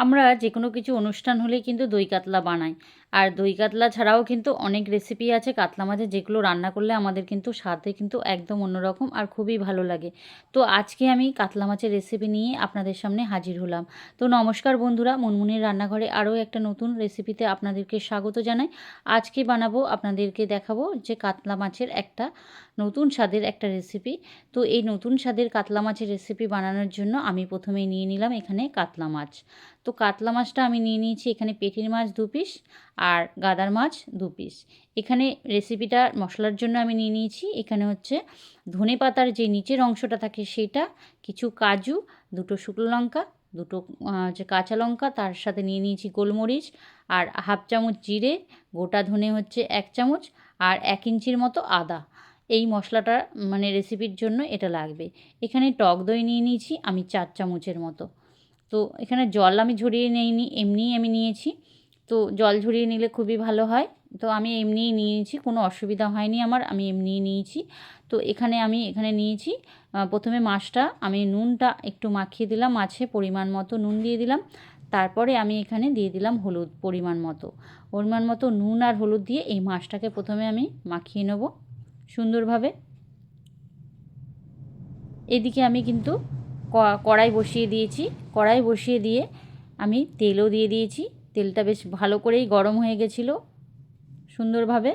আমরা যে কোনো কিছু অনুষ্ঠান হলেই কিন্তু দই কাতলা বানাই। আর দই কাতলা ছাড়াও কিন্তু অনেক রেসিপি আছে কাতলা মাছের যেগুলো রান্না করলে আমাদের কিন্তু স্বাদে কিন্তু একদম অন্যরকম আর খুবই ভালো লাগে। তো আজকে আমি কাতলা মাছের রেসিপি নিয়ে আপনাদের সামনে হাজির হলাম। তো নমস্কার বন্ধুরা, মুনমুনির রান্নাঘরে আরও একটা নতুন রেসিপিতে আপনাদেরকে স্বাগত জানাই। আজকে বানাবো, আপনাদেরকে দেখাবো যে কাতলা মাছের একটা নতুন স্বাদের একটা রেসিপি তো এই নতুন স্বাদের কাতলা মাছের রেসিপি বানানোর জন্য আমি প্রথমে নিয়ে নিলাম এখানে কাতলা মাছ। তো কাতলা মাছটা আমি নিয়ে নিয়েছি, এখানে পেটির মাছ দু পিস আর গাদার মাছ দু পিস। এখানে রেসিপিটা মশলার জন্য আমি নিয়ে নিয়েছি, এখানে হচ্ছে ধনে পাতার যে নিচের অংশটা থাকে সেটা, কিছু কাজু, দুটো শুকনো লঙ্কা, দুটো যে কাঁচা লঙ্কা, তার সাথে নিয়ে নিয়েছি গোলমরিচ আর হাফ চামচ জিরে, গোটা ধনে হচ্ছে এক চামচ আর এক ইঞ্চির মতো আদা। এই মশলাটা মানে রেসিপির জন্য এটা লাগবে। এখানে টক দই নিয়ে নিয়েছি, আমি চার চামচের মতো। তো এখানে জল আমি ঝরিয়ে নিইনি, এমনিই আমি নিয়েছি। তো জল ঝরিয়ে নিলে খুবই ভালো হয়। তো আমি এমনিই নিয়েছি, কোনো অসুবিধা হয়নি আমার, আমি এমনিই নিয়েছি। তো এখানে আমি এখানে নিয়েছি প্রথমে মাছটা, আমি নুনটা একটু মাখিয়ে দিলাম, মাছে পরিমাণ মতো নুন দিয়ে দিলাম। তারপরে আমি এখানে দিয়ে দিলাম হলুদ পরিমাণ মতো। পরিমাণ মতো নুন আর হলুদ দিয়ে এই মাছটাকে প্রথমে আমি মাখিয়ে নেব সুন্দরভাবে। এদিকে আমি কিন্তু কড়াই বসিয়ে দিয়েছি। কড়াই বসিয়ে দিয়ে আমি তেলও দিয়ে দিয়েছি। তেলটা বেশ ভালো করেই গরম হয়ে গেছিল, সুন্দরভাবে।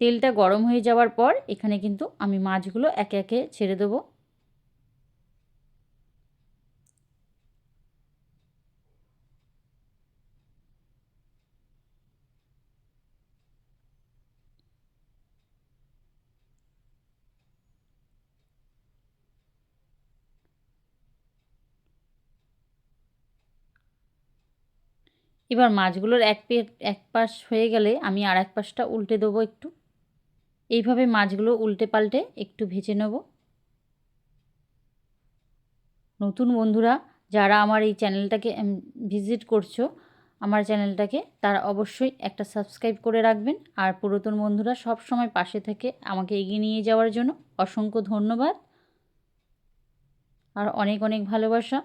তেলটা গরম হয়ে যাওয়ার পর এখানে কিন্তু আমি মাছগুলো একে একে ছেড়ে দেবো। এবার মাছগুলোর এক পে, এক পাশ হয়ে গেলে আমি আর এক পাশটা উল্টে দেবো একটু। এইভাবে মাছগুলো উল্টে পাল্টে একটু ভেজে নেব। নতুন বন্ধুরা, যারা আমার এই চ্যানেলটাকে ভিজিট করছ, আমার চ্যানেলটাকে, তারা অবশ্যই একটা সাবস্ক্রাইব করে রাখবেন। আর পুরাতন বন্ধুরা, সব সময় পাশে থেকে আমাকে এগিয়ে নিয়ে যাওয়ার জন্য অসংখ্য ধন্যবাদ। আর অনেক অনেক ভালোবাসা।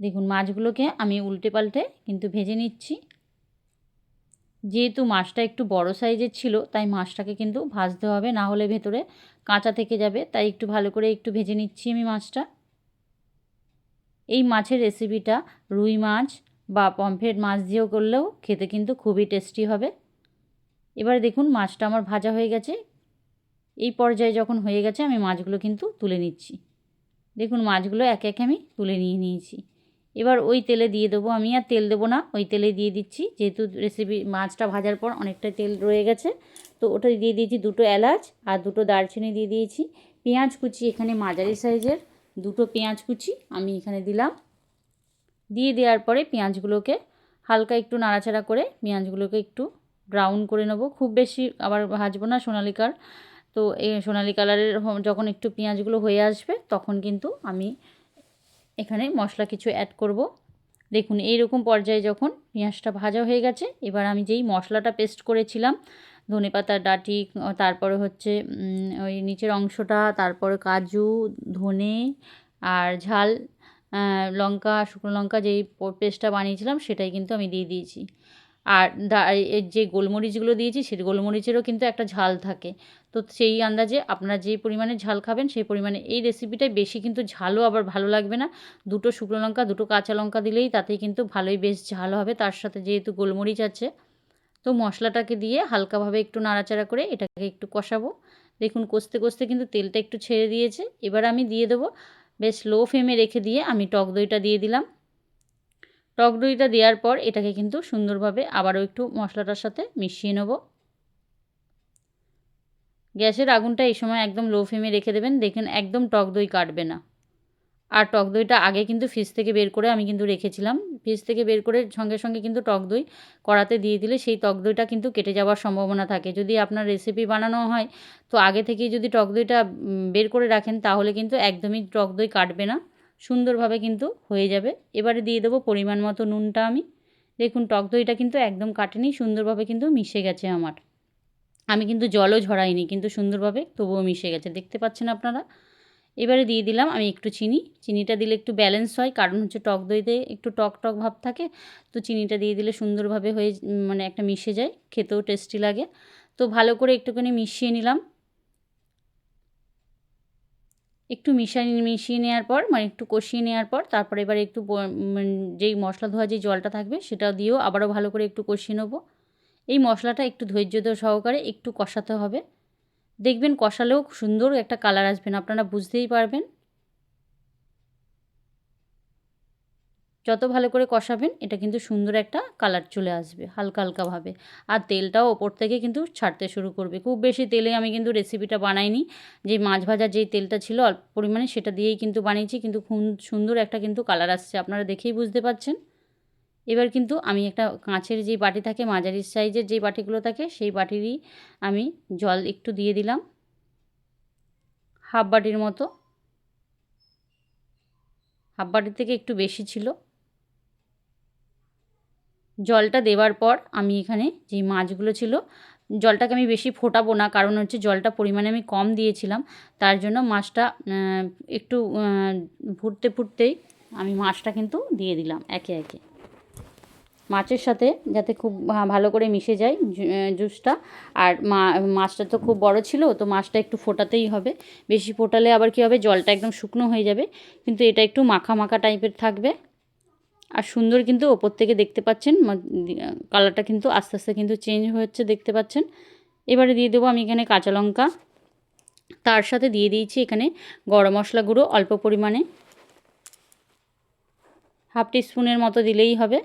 দেখুন, মাছগুলোকে আমি উল্টে পাল্টে কিন্তু ভেজে নিচ্ছি। যেহেতু মাছটা একটু বড় সাইজের ছিল, তাই মাছটাকে কিন্তু ভাজতে হবে, না হলে ভেতরে কাঁচা থেকে যাবে, তাই একটু ভালো করে একটু ভেজে নিচ্ছি আমি মাছটা। এই মাছের রেসিপিটা রুই মাছ বা পমফ্রেট মাছ দিয়েও করলেও খেতে কিন্তু খুবই টেস্টি হবে। এবার দেখুন, মাছটা আমার ভাজা হয়ে গেছে। এই পর্যায়ে যখন হয়ে গেছে, আমি মাছগুলো কিন্তু তুলে নিচ্ছি। দেখুন, মাছগুলো একে একে আমি তুলে নিয়ে নিয়েছি। এবার ওই তেলে দিয়ে দেবো। আমি আর তেল দেবো না, ওই তেলে দিয়ে দিচ্ছি। যেহেতু রেসিপি মাছটা ভাজার পর অনেকটা তেল রয়ে গেছে, তো ওটা দিয়ে দিয়েছি দুটো এলাচ আর দুটো দারচিনি দিয়ে দিয়েছি। পেঁয়াজ কুচি এখানে মাঝারি সাইজের, দুটো পেঁয়াজ কুচি আমি এখানে দিলাম। দিয়ে দেওয়ার পরে পেঁয়াজগুলোকে হালকা একটু নাড়াচাড়া করে পেঁয়াজগুলোকে একটু ব্রাউন করে নেব। খুব বেশি আবার ভাজবো না সোনালিকার তো এই সোনালি কালারের যখন একটু পেঁয়াজগুলো হয়ে আসবে, তখন কিন্তু আমি এখানে মশলা কিছু অ্যাড করব। দেখুন, এইরকম পর্যায়ে যখন পেঁয়াজটা ভাজা হয়ে গেছে, এবার আমি যেই মশলাটা পেস্ট করেছিলাম, ধনে পাতার ডাটি, তারপরে হচ্ছে ওই নিচের অংশটা, তারপরে কাজু, ধনে আর ঝাল লঙ্কা, শুকনো লঙ্কা যেই পেস্টটা বানিয়েছিলাম, সেটাই কিন্তু আমি দিয়ে দিয়েছি। আর এর যে গোলমরিচগুলো দিয়েছি, সেই গোলমরিচেরও কিন্তু একটা ঝাল থাকে। তো সেই আন্দাজে আপনারা যেই পরিমাণে ঝাল খাবেন, সেই পরিমাণে এই রেসিপিটায় বেশি কিন্তু ঝালও আবার ভালো লাগবে না। দুটো শুকনো লঙ্কা, দুটো কাঁচা লঙ্কা দিলেই তাতেই কিন্তু ভালোই বেশ ঝাল হবে। তার সাথে যেহেতু গোলমরিচ আছে, তো মশলাটাকে দিয়ে হালকাভাবে একটু নাড়াচাড়া করে এটাকে একটু কষাবো। দেখুন, কষতে কষতে কিন্তু তেলটা একটু ছেড়ে দিয়েছে। এবার আমি দিয়ে দেবো বেশ লো ফ্লেমে রেখে দিয়ে আমি টক দইটা দিয়ে দিলাম। টক দইটা দেওয়ার পর এটাকে কিন্তু সুন্দরভাবে আবারও একটু মশলাটার সাথে মিশিয়ে নেব। গ্যাসের আগুনটা এই সময় একদম লো ফ্লেমে রেখে দেবেন দেখেন একদম টক দই কাটবে না। আর টক দইটা আগে কিন্তু ফ্রিজ থেকে বের করে আমি কিন্তু রেখেছিলাম। ফ্রিজ থেকে বের করে সঙ্গে সঙ্গে কিন্তু টক দই কড়াতে দিয়ে দিলে সেই টক দইটা কিন্তু কেটে যাওয়ার সম্ভাবনা থাকে। যদি আপনার রেসিপি বানানো হয়, তো আগে থেকেই যদি টক দইটা বের করে রাখেন, তাহলে কিন্তু একদমই টক দই কাটবে না। সুন্দরভাবে কিন্তু হয়ে যাবে। এবারে দিয়ে দেবো পরিমাণ মতো নুনটা আমি। দেখুন, টক দইটা কিন্তু একদম কাটেনি, সুন্দরভাবে কিন্তু মিশে গেছে আমার। আমি কিন্তু জলও ঝরাইনি, কিন্তু সুন্দরভাবে তবুও মিশে গেছে। দেখতে পাচ্ছেন আপনারা? এবারে দিয়ে দিলাম আমি একটু চিনি। চিনিটা দিলে একটু ব্যালেন্স হয়, কারণ হচ্ছে টক দইতে একটু টক টক ভাব থাকে, তো চিনিটা দিয়ে দিলে সুন্দরভাবে হয়ে মানে একটা মিশে যায়, খেতেও টেস্টি লাগে। তো ভালো করে একটুখানি মিশিয়ে নিলাম। একটু মিশাই মিশিয়ে নেওয়ার পর মানে একটু কষিয়ে নেওয়ার পর, তারপরে এবার একটু যেই মশলা ধোয়া যে জলটা থাকবে, সেটা দিয়েও আবারও ভালো করে একটু কষিয়ে নেব। এই মশলাটা একটু ধৈর্য সহকারে একটু কষাতে হবে। দেখবেন কষালেও সুন্দর একটা কালার আসবেন আপনারা বুঝতেই পারবেন। যত ভালো করে কষাবেন, এটা কিন্তু সুন্দর একটা কালার চলে আসবে, হালকা হালকাভাবে আর তেলটাও ওপর থেকে কিন্তু ছাড়তে শুরু করবে। খুব বেশি তেলে আমি কিন্তু রেসিপিটা বানাইনি। যে মাছ ভাজার যেই তেলটা ছিল, অল্প পরিমাণে সেটা দিয়েই কিন্তু বানিয়েছি, কিন্তু সুন্দর একটা কিন্তু কালার আসছে, আপনারা দেখেই বুঝতে পারছেন। এবার কিন্তু আমি একটা কাঁচের যেই বাটি থাকে, মাঝারি সাইজের যেই বাটিগুলো থাকে, সেই বাটিরই আমি জল একটু দিয়ে দিলাম। হাফ বাটির মতো। হাফ বাটির থেকে একটু বেশি ছিল। জলটা দেওয়ার পর আমি এখানে যে মাছগুলো ছিল, জলটাকে আমি বেশি ফোটাবো না, কারণ হচ্ছে জলটা পরিমাণে আমি কম দিয়েছিলাম। তার জন্য মাছটা একটু ফুটতে ফুটতেই আমি মাছটা কিন্তু দিয়ে দিলাম একে একে। মাছের সাথে যাতে খুব ভালো করে মিশে যায় জুসটা। আর মা, মাছটা তো খুব বড় ছিল, তো মাছটা একটু ফোটাতেই হবে। বেশি ফোটালে আবার কী হবে, জলটা একদম শুকনো হয়ে যাবে। কিন্তু এটা একটু মাখা মাখা টাইপের থাকবে। আর সুন্দর কিন্তু ওপর থেকে দেখতে পাচ্ছেন কালারটা কিন্তু আস্তে আস্তে কিন্তু চেঞ্জ হচ্ছে দেখতে পাচ্ছেন। এবারে দিয়ে দেবো আমি এখানে কাঁচা লঙ্কা। তার সাথে দিয়ে দিয়েছি এখানে গরম মশলা গুঁড়ো অল্প পরিমাণে। হাফ টিস্পুনের মতো দিলেই হবে।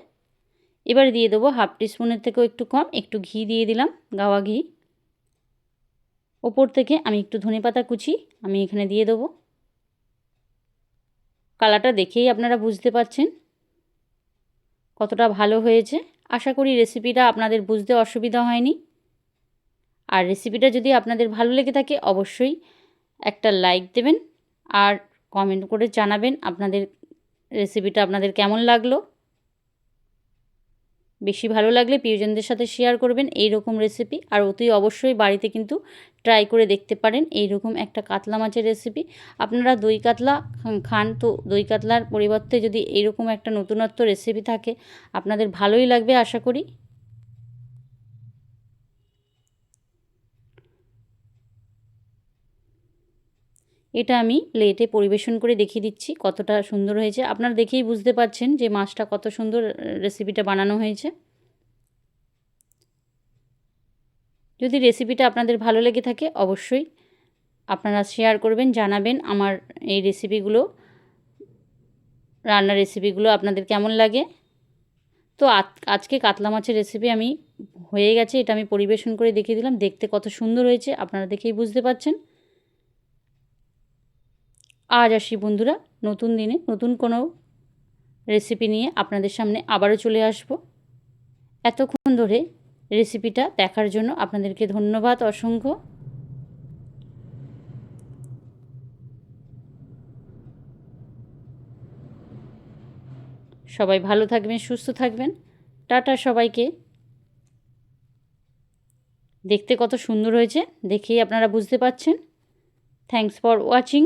এবারে দিয়ে দেবো হাফ টিস্পুনের থেকেও একটু কম, একটু ঘি দিয়ে দিলাম, গাওয়া ঘি। ওপর থেকে আমি একটু ধনে পাতা কুচি, আমি এখানে দিয়ে দেবো। কালারটা দেখেই আপনারা বুঝতে পারছেন। কতটা ভালো হয়েছে? আশা করি রেসিপিটা আপনাদের বুঝতে অসুবিধা হয়নি। আর রেসিপিটা যদি আপনাদের ভালো লেগে থাকে, অবশ্যই একটা লাইক দেবেন আর কমেন্ট করে জানাবেন আপনাদের রেসিপিটা আপনাদের কেমন লাগল। বেশি ভালো লাগলে প্রিয়জনদের সাথে শেয়ার করবেন এই রকম রেসিপি। আর অতি অবশ্যই বাড়িতে কিন্তু ট্রাই করে দেখতে পারেন। এই রকম একটা কাতলা মাছের রেসিপি আপনারা দই কাতলা খান তো দই কাতলার পরিবর্তে যদি এইরকম একটা নতুনত্ব রেসিপি থাকে, আপনাদের ভালোই লাগবে আশা করি। এটা আমি প্লেটে পরিবেশন করে দেখিয়ে দিচ্ছি কতটা সুন্দর হয়েছে। আপনারা দেখেই বুঝতে পারছেন যে মাছটা কত সুন্দর রেসিপিটা বানানো হয়েছে। যদি রেসিপিটা আপনাদের ভালো লেগে থাকে, অবশ্যই আপনারা শেয়ার করবেন, জানাবেন আমার এই রেসিপিগুলো রান্নার রেসিপিগুলো আপনাদের কেমন লাগে। তো আজকে কাতলা মাছের রেসিপি আমি হয়ে গেছে, এটা আমি পরিবেশন করে দেখিয়ে দিলাম, দেখতে কত সুন্দর হয়েছে, আপনারা দেখেই বুঝতে পারছেন। আজ আসি বন্ধুরা, নতুন দিনে, নতুন কোনো রেসিপি নিয়ে আপনাদের সামনে আবারও চলে আসব। এতক্ষণ ধরে রেসিপিটা দেখার জন্য আপনাদেরকে ধন্যবাদ অসংখ্য। সবাই ভালো থাকবেন, সুস্থ থাকবেন। টাটা সবাইকে। দেখতে কত সুন্দর হয়েছে, দেখেই আপনারা বুঝতে পাচ্ছেন থ্যাংকস ফর ওয়াচিং